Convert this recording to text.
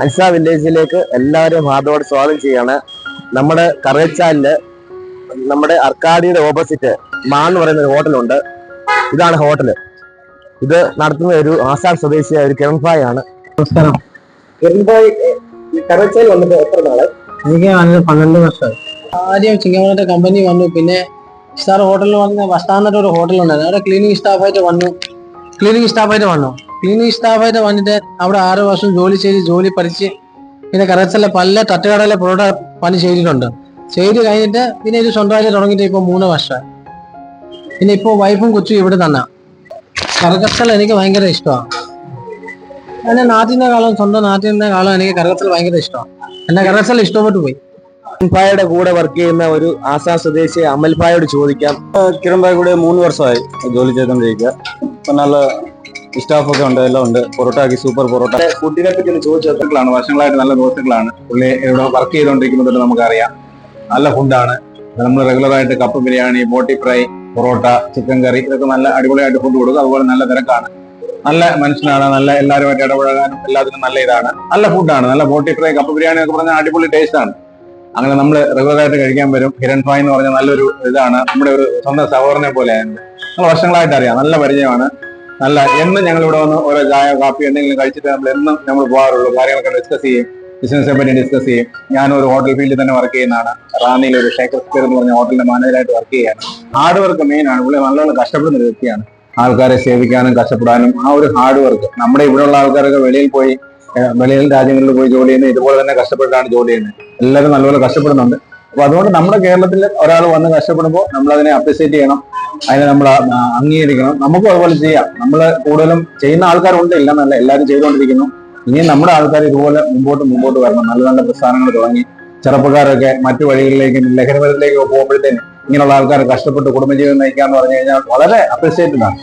അൻസ വില്ലേജിലേക്ക് എല്ലാവരും ഹാർദോട് സ്വാഗതം ചെയ്യാണ്. നമ്മുടെ കറേച്ചാലിൽ നമ്മുടെ അർക്കാടിയുടെ ഓപ്പോസിറ്റ് മാ എന്ന് പറയുന്ന ഒരു ഹോട്ടലുണ്ട്. ഇതാണ് ഹോട്ടൽ. ഇത് നടത്തുന്ന ഒരു ആസാം സ്വദേശിയായ ഒരു കിരൺഭായ് ആണ്. നമസ്കാരം. കിരൺഭായ് കറേച്ചാൽ വന്നിട്ട് എത്ര നാളെ? എനിക്ക് വന്നത് പന്ത്രണ്ട് വർഷമായി. ആദ്യം ചിങ്ങമലത്തെ കമ്പനി വന്നു. പിന്നെ സ്റ്റാർ ഹോട്ടലിൽ വന്ന് വസ്താന്നിട്ട് ഒരു ഹോട്ടൽ ഉണ്ടായിരുന്നു അവിടെ ക്ലീനിങ് സ്റ്റാഫായിട്ട് വന്നു. ക്ലീനിങ് സ്റ്റാഫായിട്ട് വന്നു. ക്ലീനിങ് സ്റ്റാഫായിട്ട് വന്നിട്ട് അവിടെ ആറ് വർഷം ജോലി ചെയ്ത് ജോലി പഠിച്ച് പിന്നെ കറച്ചല്ല പല തട്ടുകടയിലെ പൊറോട്ട പണി ചെയ്തിട്ടുണ്ട്. ചെയ്ത് കഴിഞ്ഞിട്ട് പിന്നെ ഇത് സ്വന്തമായിട്ട് തുടങ്ങിയിട്ട് ഇപ്പൊ മൂന്ന് വർഷം. പിന്നെ ഇപ്പോൾ വൈഫും കൊച്ചും ഇവിടെ തന്നെ. കറക്കത്തൽ എനിക്ക് ഭയങ്കര ഇഷ്ടമാണ്. എന്നെ നാട്ടിന്റെ കാലം സ്വന്തം നാട്ടിന്റെ കാലം എനിക്ക് കറക്കത്തൽ ഭയങ്കര ഇഷ്ടമാണ്. എന്നെ കറക്കത്തൽ ഇഷ്ടപ്പെട്ടു പോയി. കിരൺ ഭായുടെ കൂടെ വർക്ക് ചെയ്യുന്ന ഒരു ആസാ സ്വദേശി അമൽഫായോട് ചോദിക്കാം. കിരൺഭായ കൂടെ മൂന്ന് വർഷമായി ജോലി ചെയ്തോണ്ടിരിക്കുക നല്ല സ്റ്റാഫൊക്കെ ഉണ്ട് എല്ലാം ഉണ്ട്. പൊറോട്ട. സൂപ്പർ പൊറോട്ട ഫുഡിനെ പറ്റി ഒന്ന് ചോദിച്ചാണ് വർഷങ്ങളായിട്ട് നല്ല സുഹൃത്തുക്കളാണ് പുള്ളി ഇവിടെ വർക്ക് ചെയ്തുകൊണ്ടിരിക്കുമ്പോൾ തന്നെ നമുക്കറിയാം. നല്ല ഫുഡാണ് നമ്മൾ റെഗുലറായിട്ട് കപ്പ് ബിരിയാണി ബോട്ടി ഫ്രൈ പൊറോട്ട ചിക്കൻ കറി ഇതൊക്കെ നല്ല അടിപൊളിയായിട്ട് ഫുഡ് കൊടുക്കും. അതുപോലെ നല്ല തിരക്കാണ്. നല്ല മനുഷ്യനാണ്. നല്ല എല്ലാവരുമായിട്ട് ഇടപഴകാനും എല്ലാത്തിനും നല്ല ഇതാണ്. നല്ല ഫുഡാണ് നല്ല ബോട്ടി ഫ്രൈ കപ്പ് ബിരിയാണി ഒക്കെ പറഞ്ഞാൽ അടിപൊളി ടേസ്റ്റ് ആണ്. അങ്ങനെ നമ്മൾ റെഗുലറായിട്ട് കഴിക്കാൻ വരും. ഹിരൺ ഫായ് എന്ന് പറഞ്ഞ നല്ലൊരു ഇതാണ്. നമ്മുടെ ഒരു സ്വന്തം സഹോദരനെ പോലെയാണ് നമ്മൾ വർഷങ്ങളായിട്ട് അറിയാം. നല്ല പരിചയമാണ്. നല്ല എന്നും ഞങ്ങൾ ഇവിടെ വന്ന് ഓരോ ചായ കാപ്പി എന്തെങ്കിലും കഴിച്ചിട്ട് നമ്മൾ എന്നും നമ്മൾ പോകാറുള്ളൂ. കാര്യങ്ങളൊക്കെ ഡിസ്കസ് ചെയ്യും. ബിസിനസിനെ പറ്റി ഡിസ്കസ് ചെയ്യും. ഞാൻ ഒരു ഹോട്ടൽ ഫീൽഡിൽ തന്നെ വർക്ക് ചെയ്യുന്നതാണ്. റാന്നിയിൽ ഒരു ഷേക്കർ സ്ക്വയർ എന്ന് പറഞ്ഞ ഹോട്ടലിന്റെ മാനേജറായിട്ട് വർക്ക് ചെയ്യാണ് ഹാർഡ് വർക്ക് മെയിൻ ആണ്. പുള്ളി നല്ലോണം കഷ്ടപ്പെടുന്ന ഒരു വ്യക്തിയാണ്. ആൾക്കാരെ സേവിക്കാനും കഷ്ടപ്പെടാനും ആ ഒരു ഹാർഡ് വർക്ക് നമ്മുടെ ഇവിടെയുള്ള ആൾക്കാരൊക്കെ വെളിയിൽ പോയി വെളിയിൽ രാജ്യങ്ങളിൽ പോയി ജോലി ചെയ്യുന്നത് ഇതുപോലെ തന്നെ കഷ്ടപ്പെട്ടാണ് ജോലി ചെയ്യുന്നത്. എല്ലാവരും നല്ലപോലെ കഷ്ടപ്പെടുന്നുണ്ട്. അപ്പൊ അതുകൊണ്ട് നമ്മുടെ കേരളത്തിൽ ഒരാൾ വന്ന് കഷ്ടപ്പെടുമ്പോൾ നമ്മൾ അതിനെ അപ്രിസിയേറ്റ് ചെയ്യണം. അതിനെ നമ്മൾ അംഗീകരിക്കണം. നമുക്കും അതുപോലെ ചെയ്യാം. നമ്മൾ കൂടുതലും ചെയ്യുന്ന ആൾക്കാരുണ്ട് ഇല്ലെന്നല്ല എല്ലാവരും ചെയ്തുകൊണ്ടിരിക്കുന്നു. ഇനി നമ്മുടെ ആൾക്കാർ ഇതുപോലെ മുമ്പോട്ട് മുമ്പോട്ട് വരണം. നല്ല നല്ല പ്രസ്ഥാനങ്ങൾ തുടങ്ങി. ചെറുപ്പക്കാരൊക്കെ മറ്റു വഴികളിലേക്കും ലഹരിമരത്തിലേക്കും പോകുമ്പോഴത്തേനും ഇങ്ങനെയുള്ള ആൾക്കാർ കഷ്ടപ്പെട്ട് കുടുംബജീവിതം നയിക്കാന്ന് പറഞ്ഞു കഴിഞ്ഞാൽ വളരെ അപ്രിസിയേറ്റഡ് ആണ്.